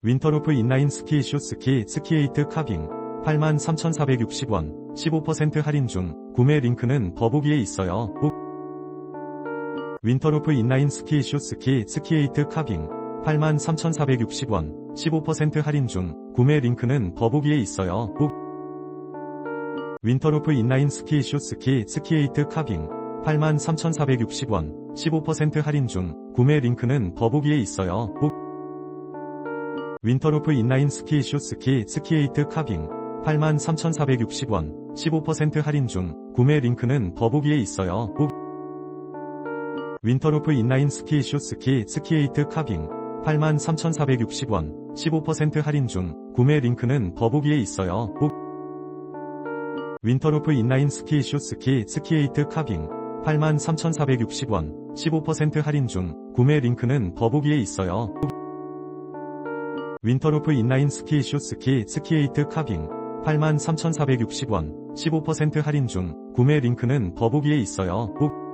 윈터루프 인라인 스키 슈스키 스키에이트 카빙 83,460원 15% 할인 중 구매 링크는 더보기에 있어요. 꼭 윈터루프 인라인 스키 슈스키 스키에이트 카빙 83,460원 15% 할인 중 구매 링크는 더보기에 있어요. 꼭 윈터루프 인라인 스키 슈스키 스키에이트 카빙 83,460원 15% 할인 중 구매 링크는 더보기에 있어요. 꼭 윈터루프 인라인 스키 슈스키 스키에이트 카빙 83,460원 15% 할인 중 구매 링크는 더보기에 있어요. 꼭 윈터루프 인라인 스키 슈스키 스키에이트 카빙 83,460원 15% 할인 중 구매 링크는 더보기에 있어요. 꼭 윈터루프 인라인 스키 슈스키 스키에이트 카빙 83,460원 15% 할인 중 구매 링크는 더보기에 있어요. 꼭 윈터루프 인라인 스키 슈 스키 스키에이트 카빙 83,460원 15% 할인 중 구매 링크는 더보기에 있어요. 꼭